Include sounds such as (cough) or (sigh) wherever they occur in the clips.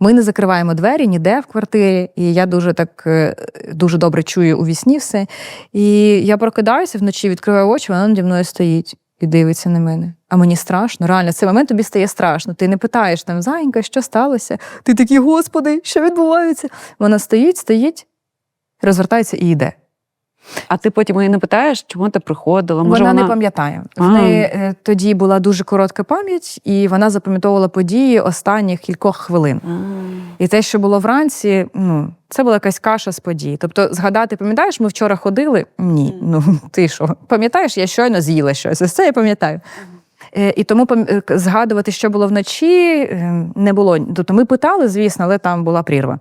Ми не закриваємо двері ніде в квартирі, і я дуже так е, дуже добре чую у вісні все. І я прокидаюся вночі, відкриваю очі, вона наді мною стоїть і дивиться на мене. А мені страшно, реально, цей момент тобі стає страшно. Ти не питаєш там, зайка, що сталося? Ти такий, господи, що відбувається? Вона стоїть, стоїть, розвертається і йде. А ти потім її не питаєш, чому ти приходила? Може, вона, не пам'ятає. В неї е, тоді була дуже коротка пам'ять, і вона запам'ятовувала події останніх кількох хвилин. І те, що було вранці, ну це була якась каша з подій. Тобто, згадати, пам'ятаєш, ми вчора ходили? Ні. Ну (laughs) ти що? Пам'ятаєш, я щойно з'їла щось. Ось це я пам'ятаю. Е, І тому пам- е, згадувати, що було вночі, е, не було. Тобто ми питали, звісно, але там була прірва.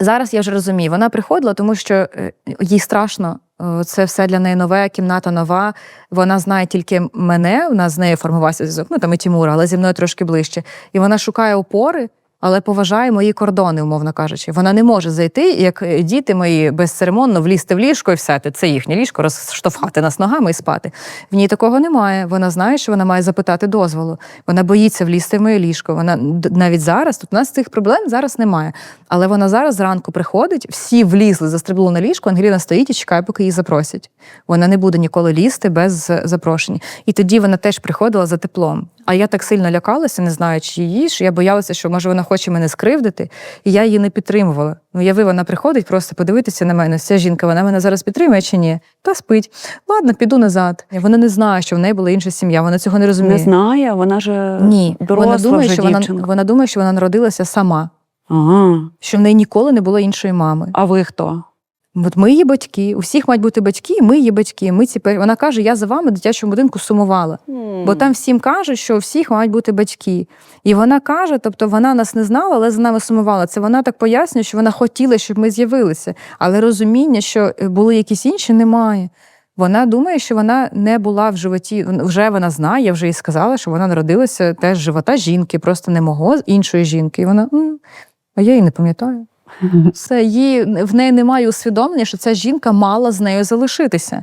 Зараз я вже розумію, вона приходила, тому що е, їй страшно. Е, Це все для неї нове, кімната нова. Вона знає тільки мене, нас з нею формувався зв'язок, ну там і Тімура, але зі мною трошки ближче. І вона шукає опори, але поважає мої кордони, умовно кажучи. Вона не може зайти, як е, діти мої безцеремонно влізти в ліжко і все. Це їхнє ліжко, розштовхати нас ногами і спати. В ній такого немає. Вона знає, що вона має запитати дозволу. Вона боїться влізти в моє ліжко. Вона навіть зараз тут у нас цих проблем зараз немає. Але вона зараз зранку приходить, всі влізли, застрибнули на ліжко. Ангеліна стоїть і чекає, поки її запросять. Вона не буде ніколи лізти без е, запрошення. І тоді вона теж приходила за теплом. А я так сильно лякалася, не знаючи її, що я боялася, що може вона хоче мене скривдити, і я її не підтримувала. Ну, яви, вона приходить просто подивитися на мене. Ця жінка, вона мене зараз підтримує чи ні? Та спить. Ладно, піду назад. Вона не знає, що в неї була інша сім'я. Вона цього не розуміє. Не знає, вона ж Ні, доросла вона думає, вже що вона, вона думає, що вона народилася сама, Ага. що в неї ніколи не було іншої мами. А ви хто? От ми її батьки, у всіх мають бути батьки, і ми її батьки. Ми ці вона каже: я за вами в дитячому будинку сумувала. Бо там всім кажуть, що у всіх мають бути батьки. І вона каже, тобто вона нас не знала, але за нами сумувала. Це вона так пояснює, що вона хотіла, щоб ми з'явилися. Але розуміння, що е, були якісь інші, немає. Вона думає, що вона не була в животі. Вже вона знає, я вже їй сказала, що вона народилася теж живота жінки, просто не мого іншої жінки. І вона, а я її не пам'ятаю. Все, її в неї немає усвідомлення, що ця жінка мала з нею залишитися.